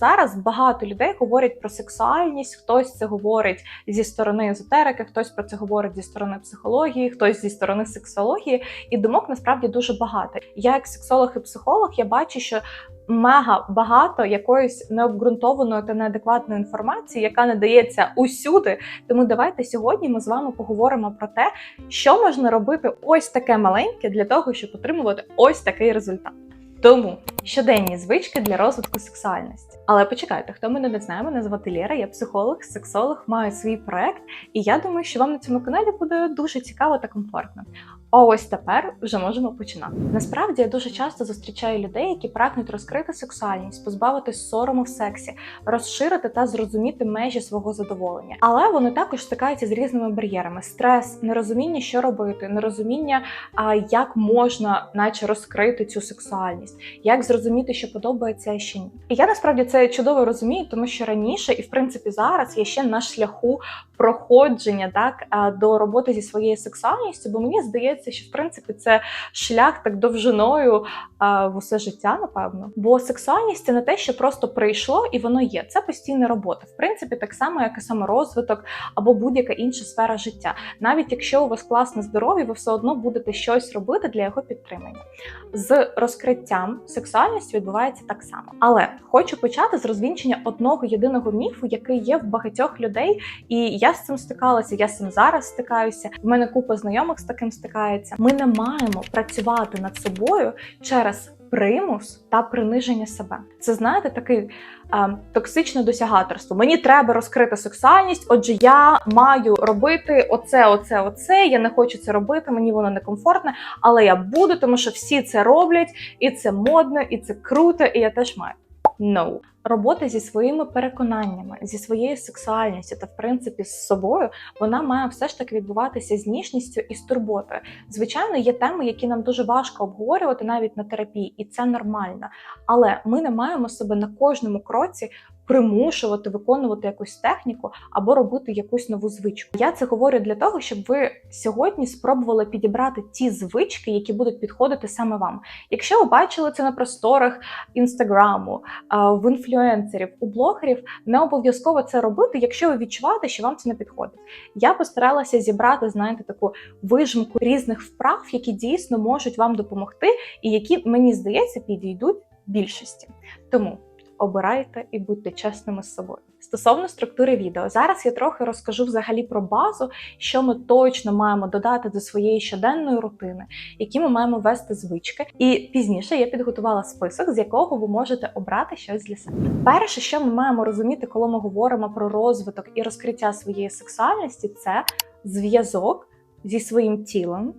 Зараз багато людей говорять про сексуальність, хтось це говорить зі сторони езотерики, хтось про це говорить зі сторони психології, хтось зі сторони сексології, і думок насправді дуже багато. Я, як сексолог і психолог, я бачу, що мега багато якоїсь необґрунтованої та неадекватної інформації, яка не дається усюди. Тому давайте сьогодні ми з вами поговоримо про те, що можна робити ось таке маленьке для того, щоб отримувати ось такий результат. Тому щоденні звички для розвитку сексуальності. Але почекайте, хто мене не знає, мене звати Лєра, я психолог, сексолог, маю свій проект, і я думаю, що вам на цьому каналі буде дуже цікаво та комфортно. А ось тепер вже можемо починати. Насправді я дуже часто зустрічаю людей, які прагнуть розкрити сексуальність, позбавитись сорому в сексі, розширити та зрозуміти межі свого задоволення. Але вони також стикаються з різними бар'єрами: стрес, нерозуміння, що робити, нерозуміння, як можна, наче розкрити цю сексуальність, як зрозуміти, що подобається, що ні. І я насправді це чудово розумію, тому що раніше, і в принципі зараз я ще на шляху проходження так до роботи зі своєю сексуальністю, бо мені здається, що в принципі це шлях так довжиною а, в усе життя, напевно. Бо сексуальність це не те, що просто прийшло і воно є. Це постійна робота. В принципі, так само, як і саморозвиток або будь-яка інша сфера життя. Навіть якщо у вас класне здоров'я, ви все одно будете щось робити для його підтримання. З розкриттям сексуальності відбувається так само. Але хочу почати з розвінчення одного єдиного міфу, який є в багатьох людей, і я з цим стикалася. Я з цим зараз стикаюся. В мене купа знайомих з таким стикається. Ми не маємо працювати над собою через примус та приниження себе. Це знаєте, такий е, токсичне досягаторство. Мені треба розкрити сексуальність, отже, я маю робити оце, оце, оце. Я не хочу це робити, мені воно некомфортне, але я буду, тому що всі це роблять, і це модно, і це круто, і я теж маю. No. Робота зі своїми переконаннями, зі своєю сексуальністю та, в принципі, з собою, вона має все ж таки відбуватися з ніжністю і з турботою. Звичайно, є теми, які нам дуже важко обговорювати навіть на терапії, і це нормально. Але ми не маємо себе на кожному кроці примушувати виконувати якусь техніку або робити якусь нову звичку. Я це говорю для того, щоб ви сьогодні спробували підібрати ті звички, які будуть підходити саме вам. Якщо ви бачили це на просторах інстаграму, в інфлюенсерів, у блогерів, не обов'язково це робити, якщо ви відчуваєте, що вам це не підходить. Я постаралася зібрати, знаєте, таку вижимку різних вправ, які дійсно можуть вам допомогти, і які мені здається підійдуть більшості. Тому обирайте і будьте чесними з собою. Стосовно структури відео, зараз я трохи розкажу взагалі про базу, що ми точно маємо додати до своєї щоденної рутини, які ми маємо вести звички. І пізніше я підготувала список, з якого ви можете обрати щось для себе. Перше, що ми маємо розуміти, коли ми говоримо про розвиток і розкриття своєї сексуальності, це зв'язок зі своїм тілом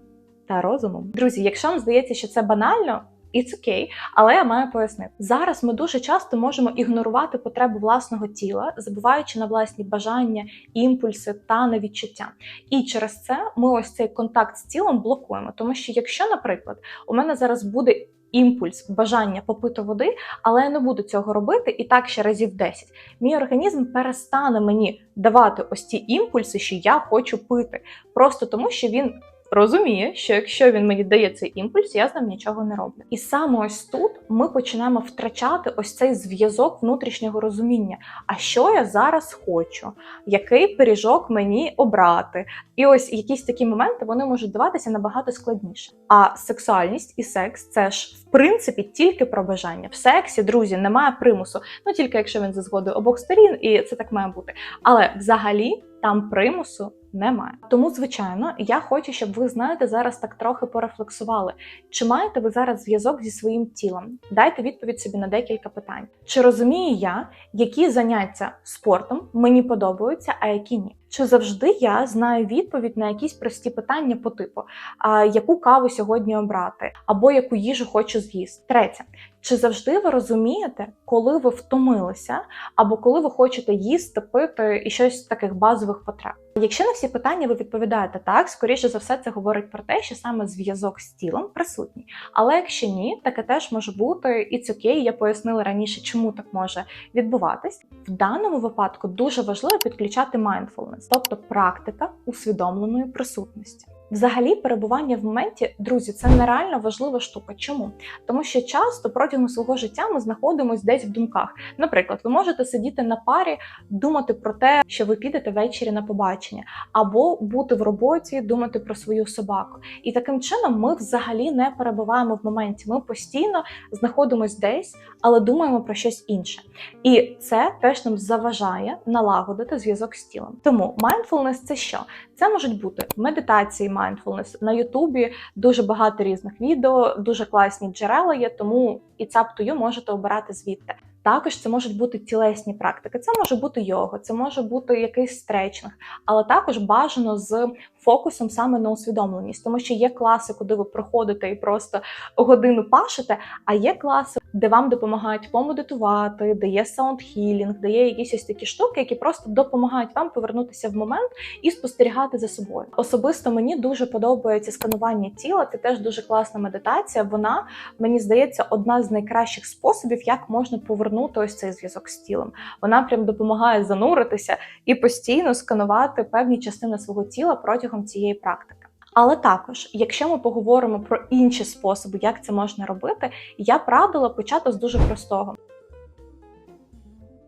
та розумом. Друзі, якщо вам здається, що це банально. It's okay, але я маю пояснити. Зараз ми дуже часто можемо ігнорувати потреби власного тіла, забуваючи на власні бажання, імпульси та на відчуття. І через це ми ось цей контакт з тілом блокуємо. Тому що, якщо, наприклад, у мене зараз буде імпульс, бажання попити води, але я не буду цього робити і так ще разів 10, мій організм перестане мені давати ось ці імпульси, що я хочу пити, просто тому що він розуміє, що якщо він мені дає цей імпульс, я з ним нічого не роблю. І саме ось тут ми починаємо втрачати ось цей зв'язок внутрішнього розуміння. А що я зараз хочу? Який пиріжок мені обрати? І ось якісь такі моменти вони можуть даватися набагато складніше. А сексуальність і секс це ж в принципі тільки про бажання. В сексі, друзі, немає примусу, ну тільки якщо він за згодою обох сторін, і це так має бути. Але взагалі там примусу немає. Тому, звичайно, я хочу, щоб ви знаєте, зараз так трохи порефлексували. Чи маєте ви зараз зв'язок зі своїм тілом? Дайте відповідь собі на декілька питань. Чи розумію я, які заняття спортом мені подобаються, а які ні? Чи завжди я знаю відповідь на якісь прості питання по типу, а яку каву сьогодні обрати, або яку їжу хочу з'їсти? Третє, чи завжди ви розумієте, коли ви втомилися, або коли ви хочете їсти, пити і щось з таких базових потреб? Якщо на всі питання ви відповідаєте так, скоріше за все, це говорить про те, що саме зв'язок з тілом присутній. Але якщо ні, таке теж може бути і це. Я пояснила раніше, чому так може відбуватись. В даному випадку дуже важливо підключати mindfulness, тобто практика усвідомленої присутності. Взагалі, перебування в моменті, друзі, це нереально важлива штука. Чому? Тому що часто протягом свого життя ми знаходимося десь в думках. Наприклад, ви можете сидіти на парі, думати про те, що ви підете ввечері на побачення, або бути в роботі, думати про свою собаку. І таким чином ми взагалі не перебуваємо в моменті. Ми постійно знаходимося десь, але думаємо про щось інше. І це теж нам заважає налагодити зв'язок з тілом. Тому mindfulness – це що? Це можуть бути медитації mindfulness. На Ютубі дуже багато різних відео, дуже класні джерела є, тому і цаптую можете обирати звідти. Також це можуть бути тілесні практики, це може бути йога, це може бути якийсь стретчинг, але також бажано з фокусом саме на усвідомленість, тому що є класи, куди ви приходите і просто годину пашете, а є класи, де вам допомагають помедитувати, де є саунд-хілінг, де є якісь ось такі штуки, які просто допомагають вам повернутися в момент і спостерігати за собою. Особисто мені дуже подобається сканування тіла. Це теж дуже класна медитація. Вона мені здається одна з найкращих способів, як можна повернути ось цей зв'язок з тілом. Вона прям допомагає зануритися і постійно сканувати певні частини свого тіла протягом цієї практики. Але також, якщо ми поговоримо про інші способи, як це можна робити, я б радила почати з дуже простого.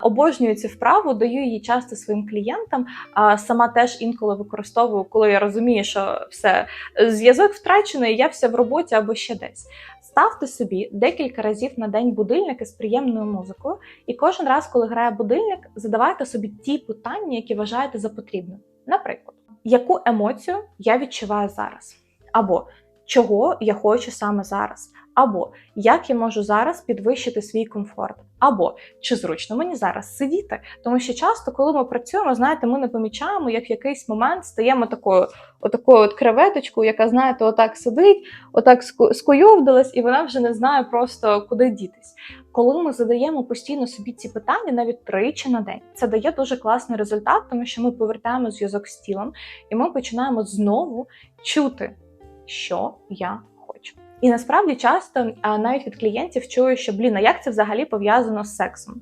Обожнюю цю вправу, даю її часто своїм клієнтам. А сама теж інколи використовую, коли я розумію, що все зв'язок втрачений, я все в роботі або ще десь. Ставте собі декілька разів на день будильники з приємною музикою, і кожен раз, коли грає будильник, задавайте собі ті питання, які вважаєте за потрібне. Наприклад, яку емоцію я відчуваю зараз? Або чого я хочу саме зараз? Або як я можу зараз підвищити свій комфорт? Або чи зручно мені зараз сидіти? Тому що часто, коли ми працюємо, знаєте, ми не помічаємо, як в якийсь момент стаємо такою, отакою от креветочкою, яка, знаєте, отак сидить, отак скуйовдилась, і вона вже не знає просто куди дітись. Коли ми задаємо постійно собі ці питання, навіть тричі на день, це дає дуже класний результат, тому що ми повертаємо зв'язок з тілом, і ми починаємо знову чути, що я хочу. І насправді часто навіть від клієнтів чую, що блін, а як це взагалі пов'язано з сексом?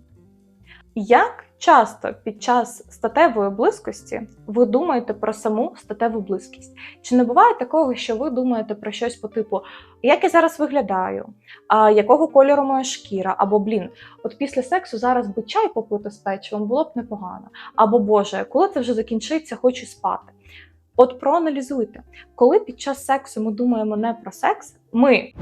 Як часто під час статевої близькості ви думаєте про саму статеву близькість? Чи не буває такого, що ви думаєте про щось по типу, як я зараз виглядаю, а якого кольору моя шкіра, або блін, от після сексу зараз би чай попити з печивом було б непогано, або Боже, коли це вже закінчиться, хочу спати. От проаналізуйте, коли під час сексу ми думаємо не про секс, ми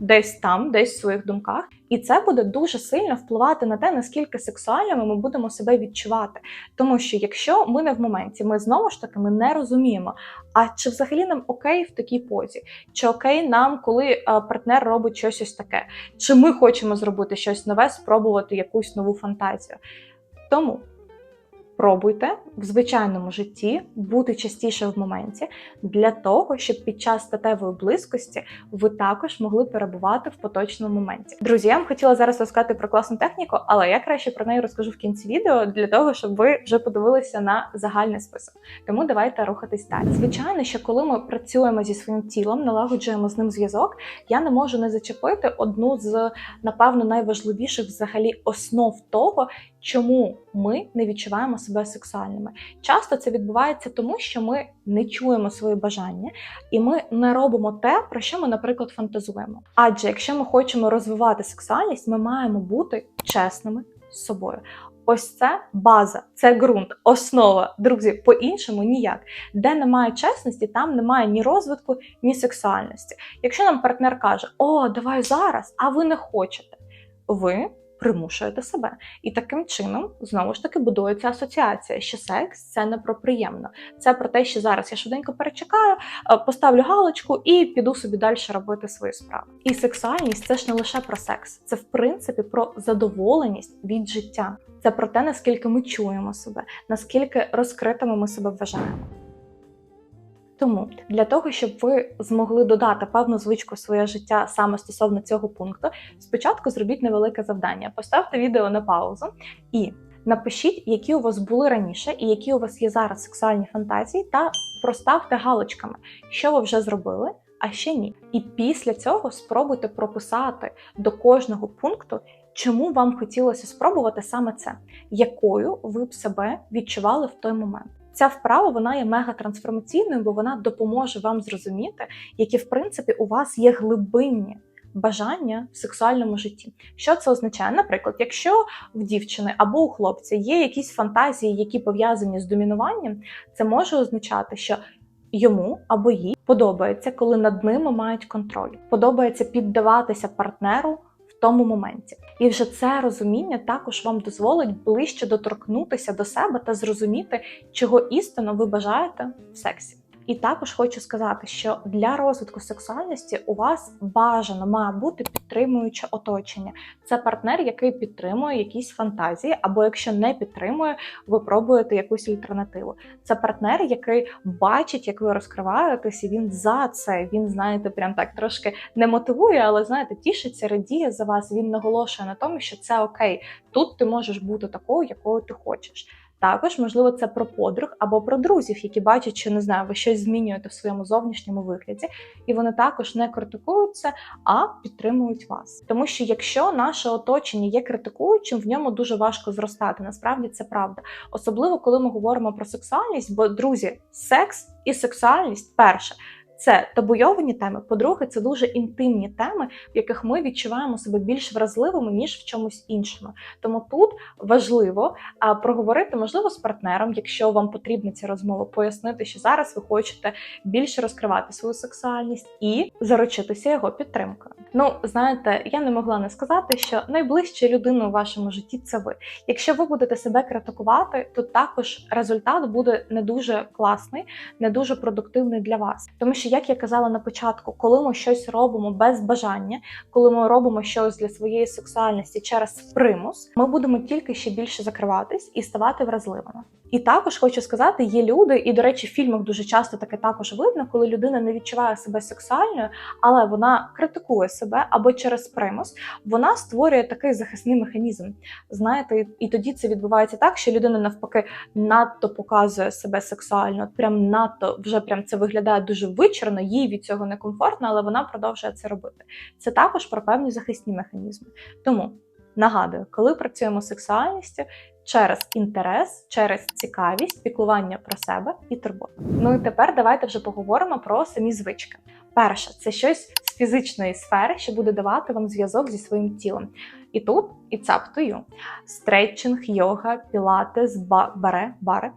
десь там, десь в своїх думках, і це буде дуже сильно впливати на те, наскільки сексуальними ми будемо себе відчувати. Тому що якщо ми не в моменті, ми знову ж таки ми не розуміємо, а чи взагалі нам окей в такій позі, чи окей нам, коли партнер робить щось ось таке, чи ми хочемо зробити щось нове, спробувати якусь нову фантазію. Тому. Пробуйте в звичайному житті бути частіше в моменті для того, щоб під час статевої близькості ви також могли перебувати в поточному моменті. Друзі, я вам хотіла зараз розказати про класну техніку, але я краще про неї розкажу в кінці відео для того, щоб ви вже подивилися на загальний список. Тому давайте рухатись далі. Звичайно, що коли ми працюємо зі своїм тілом, налагоджуємо з ним зв'язок, я не можу не зачепити одну з напевно найважливіших взагалі основ того, чому ми не відчуваємо себе сексуальними. Часто це відбувається тому, що ми не чуємо свої бажання, і ми не робимо те, про що ми, наприклад, фантазуємо. Адже якщо ми хочемо розвивати сексуальність, ми маємо бути чесними з собою. Ось це база, це ґрунт, основа. Друзі, по-іншому ніяк. Де немає чесності, там немає ні розвитку, ні сексуальності. Якщо нам партнер каже, о, давай зараз, а ви не хочете, ви примушуєте себе. І таким чином, знову ж таки, будується асоціація, що секс це не про приємно. Це про те, що зараз я швиденько перечекаю, е, поставлю галочку і піду собі далі робити свої справи. І сексуальність це ж не лише про секс, це в принципі про задоволеність від життя. Це про те, наскільки ми чуємо себе, наскільки розкритими ми себе вважаємо. Тому для того, щоб ви змогли додати певну звичку в своє життя саме стосовно цього пункту, спочатку зробіть невелике завдання. Поставте відео на паузу і напишіть, які у вас були раніше, і які у вас є зараз сексуальні фантазії, та проставте галочками, що ви вже зробили, а ще ні. І після цього спробуйте прописати до кожного пункту. Чому вам хотілося спробувати саме це, якою ви б себе відчували в той момент? Ця вправа вона є мега трансформаційною, бо вона допоможе вам зрозуміти, які в принципі у вас є глибинні бажання в сексуальному житті. Що це означає? Наприклад, якщо в дівчини або у хлопця є якісь фантазії, які пов'язані з домінуванням, це може означати, що йому або їй подобається, коли над ними мають контроль. Подобається піддаватися партнеру тому моменті. І вже це розуміння також вам дозволить ближче доторкнутися до себе та зрозуміти, чого істинно ви бажаєте в сексі. І також хочу сказати, що для розвитку сексуальності у вас бажано має бути підтримуюче оточення. Це партнер, який підтримує якісь фантазії, або якщо не підтримує, ви пробуєте якусь альтернативу. Це партнер, який бачить, як ви розкриваєтесь, і він за це. Він, знаєте, прям так трошки не мотивує, але знаєте, тішиться, радіє за вас. Він наголошує на тому, що це окей, тут ти можеш бути такою, якою ти хочеш. Також, можливо, це про подруг або про друзів, які бачать, що не знаю, ви щось змінюєте в своєму зовнішньому вигляді, і вони також не критикуються, а підтримують вас. Тому що якщо наше оточення є критикуючим, в ньому дуже важко зростати. Насправді це правда. Особливо коли ми говоримо про сексуальність, бо друзі, секс і сексуальність перше. Це табуйовані теми. По-друге, це дуже інтимні теми, в яких ми відчуваємо себе більш вразливими ніж в чомусь іншому. Тому тут важливо проговорити, можливо, з партнером, якщо вам потрібна ця розмова, пояснити, що зараз ви хочете більше розкривати свою сексуальність і заручитися його підтримкою. Ну, знаєте, я не могла не сказати, що найближча людина у вашому житті це ви. Якщо ви будете себе критикувати, то також результат буде не дуже класний, не дуже продуктивний для вас, тому що що, як я казала на початку, коли ми щось робимо без бажання, коли ми робимо щось для своєї сексуальності через примус, ми будемо тільки ще більше закриватись і ставати вразливими. І також хочу сказати, є люди, і до речі, в фільмах дуже часто таке також видно, коли людина не відчуває себе сексуальною, але вона критикує себе або через примус, вона створює такий захисний механізм. Знаєте, і тоді це відбувається так, що людина навпаки надто показує себе сексуально, прям надто вже прям це виглядає дуже вичерно, їй від цього некомфортно, але вона продовжує це робити. Це також про певні захисні механізми. Тому. Нагадую, коли працюємо з сексуальністю, через інтерес, через цікавість, піклування про себе і турботу. Ну і тепер давайте вже поговоримо про самі звички. Перше, це щось з фізичної сфери, що буде давати вам зв'язок зі своїм тілом. І тут it's up to стретчинг, йога, пілатес, баре, баре,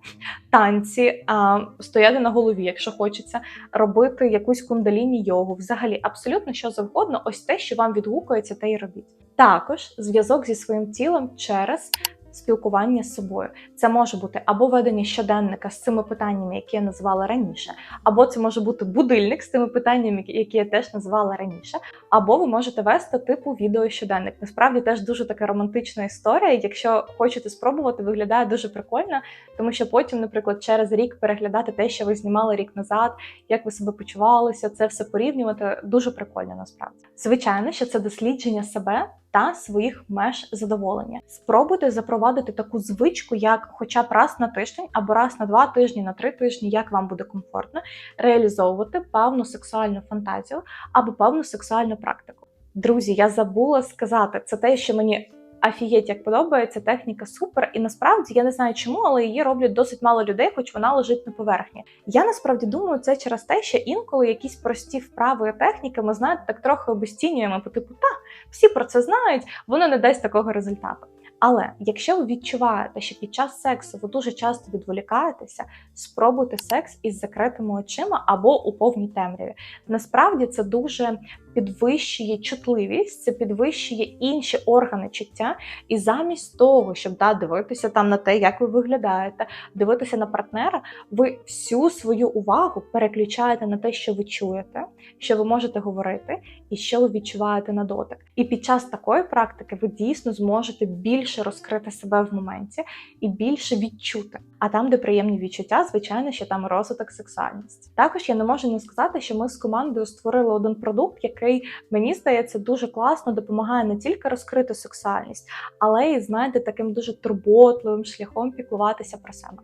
танці, а, стояти на голові, якщо хочеться, робити якусь кундаліні йогу, взагалі абсолютно що завгодно, ось те, що вам відгукується, те й робіть. Також зв'язок зі своїм тілом через спілкування з собою. Це може бути або ведення щоденника з цими питаннями, які я називала раніше, або це може бути будильник з тими питаннями, які я теж називала раніше, або ви можете вести типу відео щоденник. Насправді теж дуже така романтична історія. Якщо хочете спробувати, виглядає дуже прикольно, тому що потім, наприклад, через рік переглядати те, що ви знімали рік назад, як ви себе почувалися, це все порівнювати дуже прикольно насправді. Звичайно, що це дослідження себе та своїх меж задоволення. Спробуйте запровадити таку звичку, як хоча б раз на тиждень або раз на два тижні, на три тижні, як вам буде комфортно, реалізовувати певну сексуальну фантазію або певну сексуальну практику. Друзі, я забула сказати, це те, що мені Афієть, як подобається, техніка супер. І насправді я не знаю чому, але її роблять досить мало людей, хоч вона лежить на поверхні. Я насправді думаю, це через те, що інколи якісь прості вправи техніки ми знаєте, так трохи обесцінюємо, по типу, та всі про це знають, воно не дасть такого результату. Але якщо ви відчуваєте, що під час сексу ви дуже часто відволікаєтеся, спробуйте секс із закритими очима або у повній темряві. Насправді це дуже підвищує чутливість, це підвищує інші органи чуття, і замість того, щоб да, дивитися там на те, як ви виглядаєте, дивитися на партнера, ви всю свою увагу переключаєте на те, що ви чуєте, що ви можете говорити, і що ви відчуваєте на дотик. І під час такої практики ви дійсно зможете більше розкрити себе в моменті і більше відчути. А там, де приємні відчуття, звичайно, що там розвиток сексуальності. Також я не можу не сказати, що ми з командою створили один продукт, який який мені здається дуже класно допомагає не тільки розкрити сексуальність, але й знаєте, таким дуже турботливим шляхом піклуватися про себе.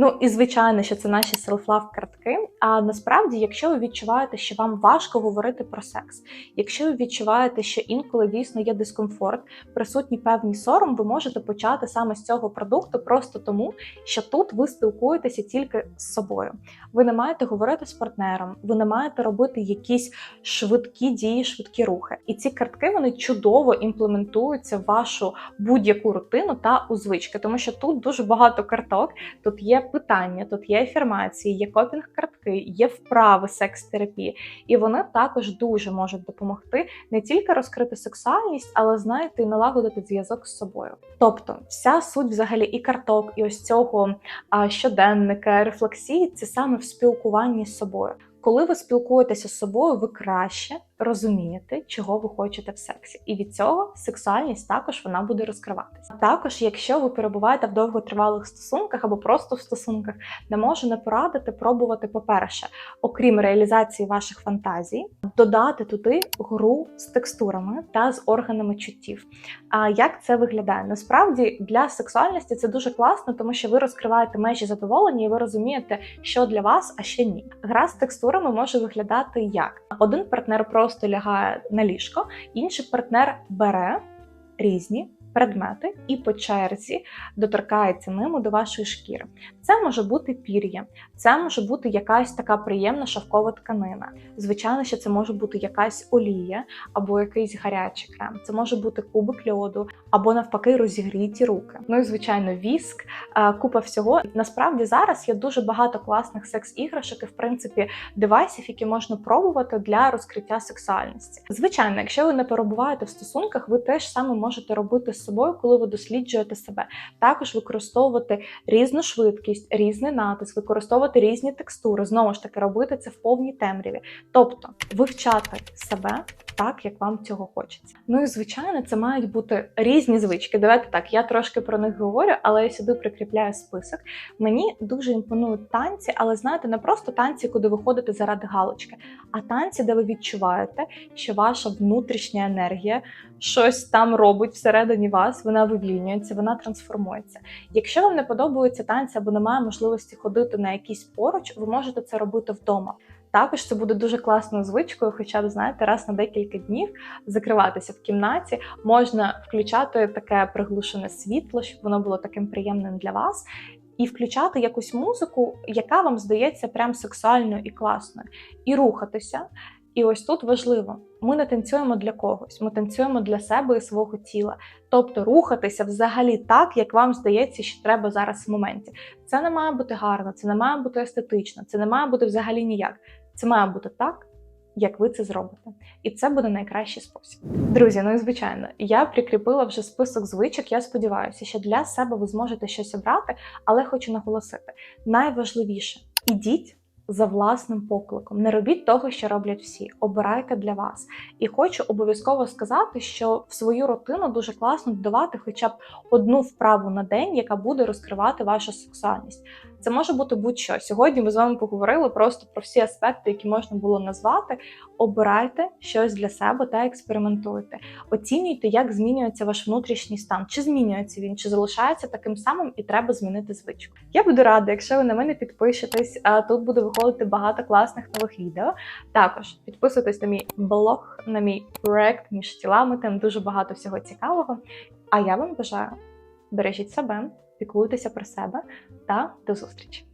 Ну і звичайно, що це наші селфлав картки. А насправді, якщо ви відчуваєте, що вам важко говорити про секс, якщо ви відчуваєте, що інколи дійсно є дискомфорт, присутній певний сором, ви можете почати саме з цього продукту, просто тому, що тут ви спілкуєтеся тільки з собою. Ви не маєте говорити з партнером, ви не маєте робити якісь швидкі дії, швидкі рухи. І ці картки вони чудово імплементуються в вашу будь-яку рутину та у звички, тому що тут дуже багато карток. Тут є питання, тут є афірмації, є копінг-картки, є вправи секс-терапії, і вони також дуже можуть допомогти не тільки розкрити сексуальність, але знаєте, і налагодити зв'язок з собою. Тобто, вся суть взагалі і карток, і ось цього а, щоденника, рефлексії це саме в спілкуванні з собою. Коли ви спілкуєтеся з собою, ви краще розумієте, чого ви хочете в сексі, і від цього сексуальність також вона буде розкриватися. Також, якщо ви перебуваєте в довготривалих стосунках або просто в стосунках, не можу не порадити пробувати, по-перше, окрім реалізації ваших фантазій, додати туди гру з текстурами та з органами чуттів. А як це виглядає? Насправді для сексуальності це дуже класно, тому що ви розкриваєте межі задоволення, і ви розумієте, що для вас, а що ні. Гра з текстурами може виглядати як один партнер просто лягає на ліжко, інший партнер бере різні. Предмети і по черзі доторкається ними до вашої шкіри. Це може бути пір'я, це може бути якась така приємна шовкова тканина. Звичайно, що це може бути якась олія або якийсь гарячий крем. Це може бути кубик льоду, або навпаки розігріті руки. Ну і звичайно, віск, е, купа всього. Насправді зараз є дуже багато класних секс-іграшок і в принципі девайсів, які можна пробувати для розкриття сексуальності. Звичайно, якщо ви не перебуваєте в стосунках, ви теж саме можете робити собою, коли ви досліджуєте себе. Також використовувати різну швидкість, різний натиск, використовувати різні текстури. Знову ж таки, робити це в повній темряві, тобто вивчати себе так, як вам цього хочеться. Ну і звичайно, це мають бути різні звички. Давайте так, я трошки про них говорю, але я сюди прикріпляю список. Мені дуже імпонують танці, але знаєте, не просто танці, куди ви ходите заради галочки, а танці, де ви відчуваєте, що ваша внутрішня енергія щось там робить всередині вас, вона вивільнюється, вона трансформується. Якщо вам не подобаються танці або немає можливості ходити на якийсь поруч, ви можете це робити вдома. Також це буде дуже класною звичкою, хоча б знаєте, раз на декілька днів закриватися в кімнаті, можна включати таке приглушене світло, щоб воно було таким приємним для вас. І включати якусь музику, яка вам здається прям сексуальною і класною, і рухатися. І ось тут важливо: ми не танцюємо для когось, ми танцюємо для себе і свого тіла. Тобто рухатися взагалі так, як вам здається, що треба зараз в моменті. Це не має бути гарно, це не має бути естетично, це не має бути взагалі ніяк. Це має бути так, як ви це зробите. І це буде найкращий спосіб. Друзі, ну і звичайно, я прикріпила вже список звичок. Я сподіваюся, що для себе ви зможете щось обрати, але хочу наголосити: найважливіше ідіть за власним покликом. Не робіть того, що роблять всі. Обирайте для вас. І хочу обов'язково сказати, що в свою рутину дуже класно додавати хоча б одну вправу на день, яка буде розкривати вашу сексуальність. Це може бути будь-що. Сьогодні ми з вами поговорили просто про всі аспекти, які можна було назвати. Обирайте щось для себе та експериментуйте. Оцінюйте, як змінюється ваш внутрішній стан, чи змінюється він, чи залишається таким самим, і треба змінити звичку. Я буду рада, якщо ви на мене підпишетесь. Тут буде виходити багато класних нових відео. Також підписуйтесь на мій блог, на мій проект між тілами. Там дуже багато всього цікавого. А я вам бажаю бережіть себе піклуйтеся про себе та до зустрічі!